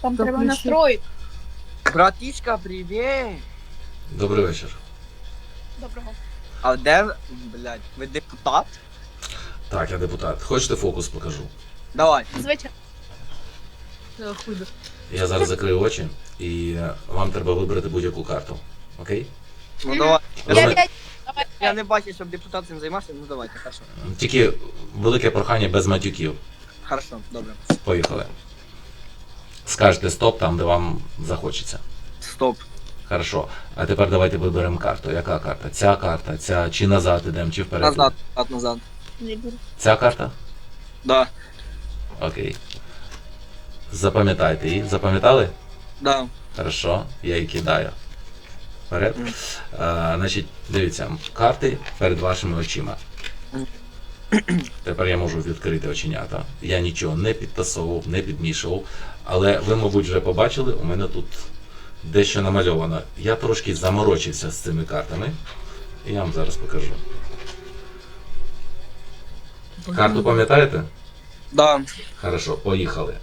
Там треба включи. настроїти. Братішка, привіт! Добрий вечір. Доброго. А де, блядь, ви депутат? Так, я депутат. Хочете фокус покажу? Давай. Звичайно. Е, Хуйда. Я зараз закрию очі і вам треба вибрати будь-яку карту. Окей? Ну давай. Я, я, давай, Я не бачу, щоб депутат цим займався, ну давайте, хорошо. Тільки велике прохання без матюків. Хорошо, добре. Поїхали. Скажете стоп там, де вам захочеться. Стоп. Хорошо. А тепер давайте виберемо карту. Яка карта? Ця карта, ця чи назад ідемо, чи вперед? Назад, назад, назад. Ця карта? Да, Окей. Запам'ятайте її. Запам'ятали? да. Хорошо, я її кидаю. Вперед. Мгм. А, значить, дивіться, карти перед вашими очима. Тепер я можу відкрити оченята. Я нічого не підтасовував, не підмішував. Але ви, мабуть, вже побачили, у мене тут дещо намальовано. Я трошки заморочився з цими картами. І я вам зараз покажу. Карту пам'ятаєте? Да. Хорошо, поїхали.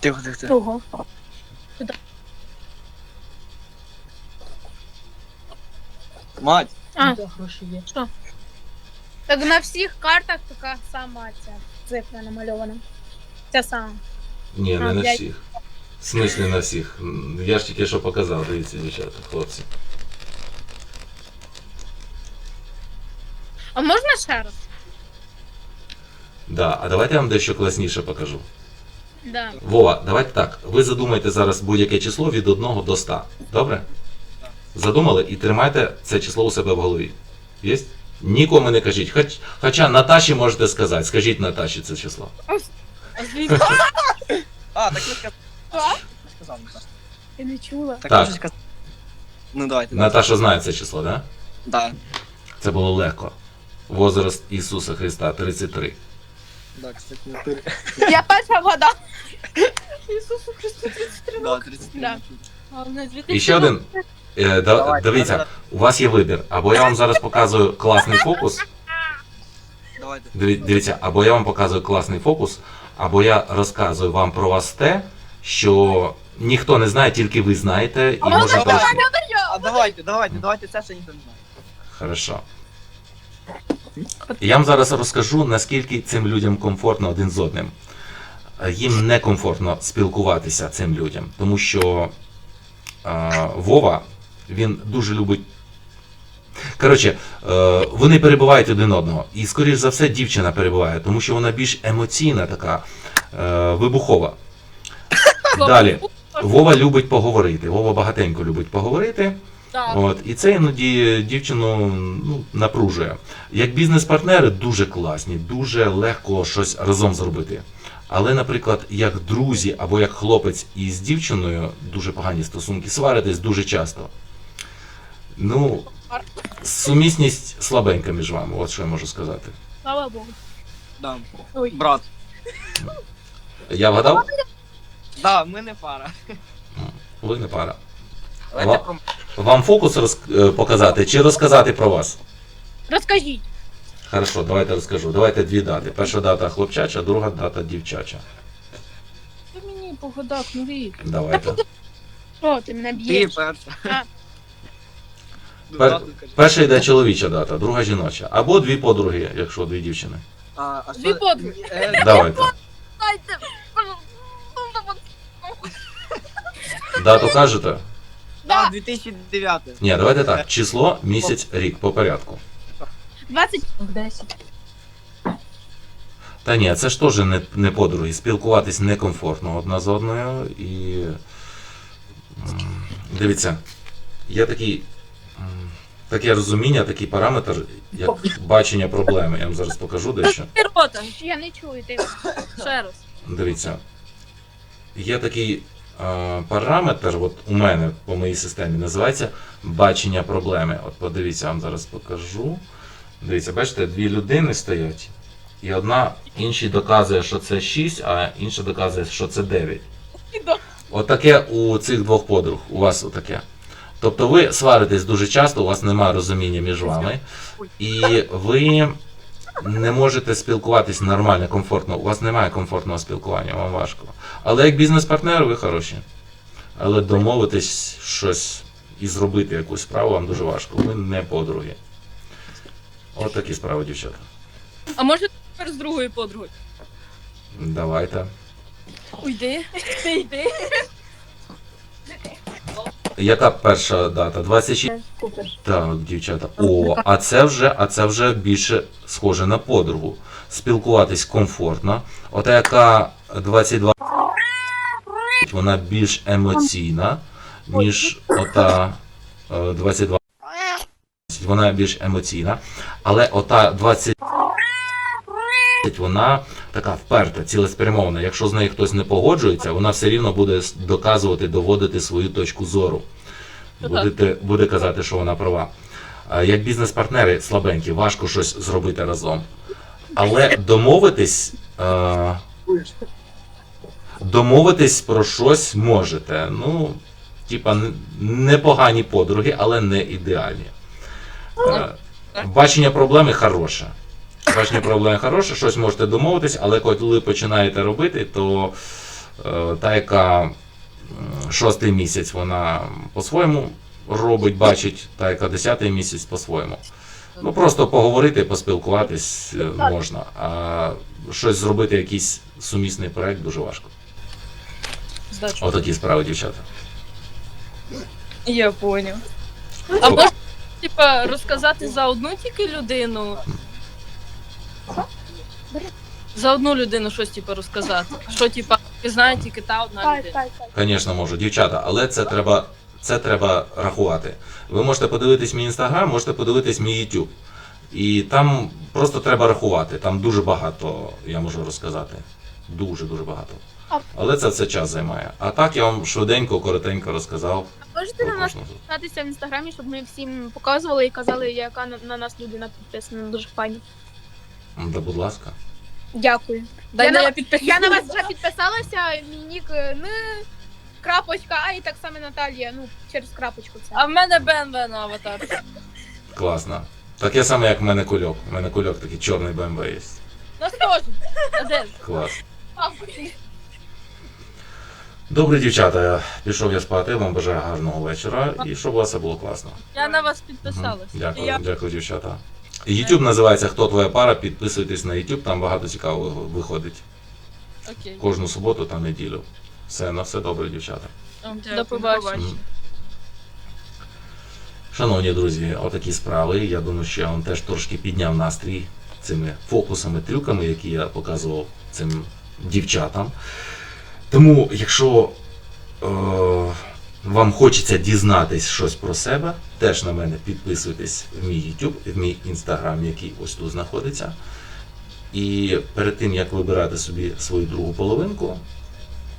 Тихо, тихо, тихо. Другого. Мать, А, Де гроші є? що? Так на всіх картах така сама ця цифра намальована. Ця сама. Ні, не А, на п'ять. всіх. В смислі на всіх. М, Я ж тільки що показав, дивіться, дівчата, хлопці. А можна ще раз? Да, а давайте я вам дещо класніше покажу. Да. Вова, давайте так. Ви задумайте зараз будь-яке число від 1 до 100. Добре? Задумали і тримайте це число у себе в голові. Є? Нікому не кажіть. Хоч, хоча Наташі можете сказати. Скажіть Наташі це число. А так Сказав, Наташа. Я не чула. Так, Так. Ну давайте. Наташа знає це число, так? Да? Да. Це було легко. Возраст Ісуса Христа 33. Да, кстати, не ти. Я перша вода. Ісусу Христу 33 Да, 33. Да. Головне, І ще один. Е, да, Давай, дивіться, давай, у вас є вибір. Або я вам зараз показую класний фокус. Давайте. Диві- Дивіться, або я вам показую класний фокус, або я розказую вам про вас те, що ніхто не знає, тільки ви знаєте, і може давай. А давайте, давайте, давайте це ще ніхто не знає. Хорошо. Я вам зараз розкажу, наскільки цим людям комфортно один з одним. Е, Їм некомфортно спілкуватися цим людям, тому що е, Вова він дуже любить. Коротше, е, вони перебувають один одного. І, скоріш за все, дівчина перебуває, тому що вона більш емоційна, така е, вибухова. Далі. Вова любить поговорити. Вова багатенько любить поговорити. Так. От, і це іноді дівчину ну, напружує. Як бізнес-партнери дуже класні, дуже легко щось разом зробити. Але, наприклад, як друзі або як хлопець із дівчиною дуже погані стосунки, сваритись дуже часто. Ну, сумісність слабенька між вами, от що я можу сказати. Слава Богу. Да. Ой. Брат. Я вгадав? Да, ми не пара. Ви не пара. Давайте Ва- про Вам фокус роз- е, показати чи розказати про вас? Розкажіть. Хорошо, давайте розкажу. Давайте дві дати. Перша дата хлопчача, друга дата дівчача. Ти мені по годах не рік. Давайте. Що ти мене ти б'єш? перша. А. Ну, Пер- кажи. Перша йде чоловіча дата, друга жіноча. Або дві подруги, якщо дві дівчини. А, а Дві що- подруги. Е, Давайте. Дайте. Дату кажете? Да, Да. 2009. Ні, давайте так. Число, місяць, рік по порядку. 20. 10. Та ні, це ж теж не, не подруги. Спілкуватись некомфортно одна з одною. І м, дивіться, є такий, м, таке розуміння, такий параметр, як бачення проблеми. Я вам зараз покажу дещо. Ти рота. Я не чую ти. Ще раз. Дивіться, є такий параметр, от у мене по моїй системі, називається бачення проблеми. От подивіться, я вам зараз покажу. Дивіться, бачите, дві людини стоять, і одна іншій доказує, що це 6, а інша доказує, що це 9. Отаке у цих двох подруг, у вас отаке. Тобто ви сваритесь дуже часто, у вас немає розуміння між вами, і ви не можете спілкуватись нормально, комфортно. У вас немає комфортного спілкування, вам важко. Але як бізнес-партнер ви хороші. Але домовитись щось і зробити якусь справу вам дуже важко. Ви не подруги. От такі справи, дівчата. А може тепер з другою подругою? Давайте. Уйди, ти йди. Яка перша дата? 26? Купиш. Так, дівчата. О, а це вже, а це вже більше схоже на подругу. Спілкуватись комфортно. Ота яка 22 вона більш емоційна, ніж ота е, 22 вона більш емоційна. Але ота 20 вона така вперта, цілеспрямована. Якщо з нею хтось не погоджується, вона все рівно буде доказувати, доводити свою точку зору. Будете, буде казати, що вона права. Як бізнес-партнери слабенькі, важко щось зробити разом. Але домовитись, домовитись про щось можете. Ну, типа, непогані подруги, але не ідеальні. Е, Бачення проблеми хороше. Бачення проблеми хороше, щось можете домовитись, але коли починаєте робити, то е, та, яка шостий місяць вона по-своєму робить, бачить, та яка десятий місяць по-своєму. Ну просто поговорити, поспілкуватись е, можна, а щось зробити, якийсь сумісний проект дуже важко. Здачу. Отакі справи, дівчата. Я поняв. А можна, типа, розказати за одну тільки людину? За одну людину щось типа розказати. Що типа знає тільки та одна людина. Звісно, можу, дівчата, але це треба, це треба рахувати. Ви можете подивитись мій інстаграм, можете подивитись мій YouTube. І там просто треба рахувати. Там дуже багато я можу розказати. Дуже дуже багато. Але це все час займає. А так я вам швиденько, коротенько розказав. Можете про на нас кожного. підписатися в інстаграмі, щоб ми всім показували і казали, яка на, на нас людина підписана. Дуже файно. М, Да, будь ласка. Дякую. Дай Я на я. Я на вас вже підписалася, мій нік е, не крапочка, а і так само Наталія. Ну, через крапочку це. А в мене БМВ на аватарці. Класно. Таке саме, як в мене кульок. У мене кульок такий чорний BMW є. Теж. А де? Клас. Добре, дівчата, пішов я спати. Вам бажаю гарного вечора і щоб у вас все було класно. Я на вас Мгм. підписалась. Дякую, Я... дякую, дівчата. YouTube називається Хто твоя пара? Підписуйтесь на YouTube, там багато цікавого виходить. Окей. Кожну суботу та неділю. Все, на все добре, дівчата. До побачення. Шановні друзі, отакі справи. Я думаю, що я вам теж трошки підняв настрій цими фокусами, трюками, які я показував цим дівчатам. Тому, якщо е, вам хочеться дізнатись щось про себе, теж на мене підписуйтесь в мій YouTube, в мій Instagram, який ось тут знаходиться. І перед тим, як вибирати собі свою другу половинку,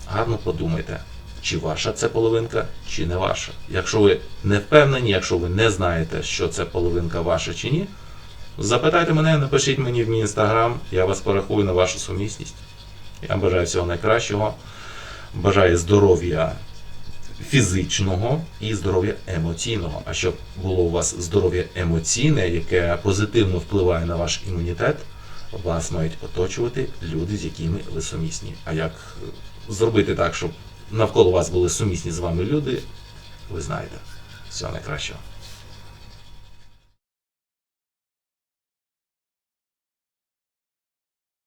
гарно подумайте, чи ваша це половинка, чи не ваша. Якщо ви не впевнені, якщо ви не знаєте, що це половинка ваша чи ні, запитайте мене, напишіть мені в мій інстаграм, я вас порахую на вашу сумісність. Я бажаю всього найкращого. Бажаю здоров'я фізичного і здоров'я емоційного. А щоб було у вас здоров'я емоційне, яке позитивно впливає на ваш імунітет, вас мають оточувати люди, з якими ви сумісні. А як е, зробити так, щоб навколо вас були сумісні з вами люди, ви знаєте. Всього найкращого.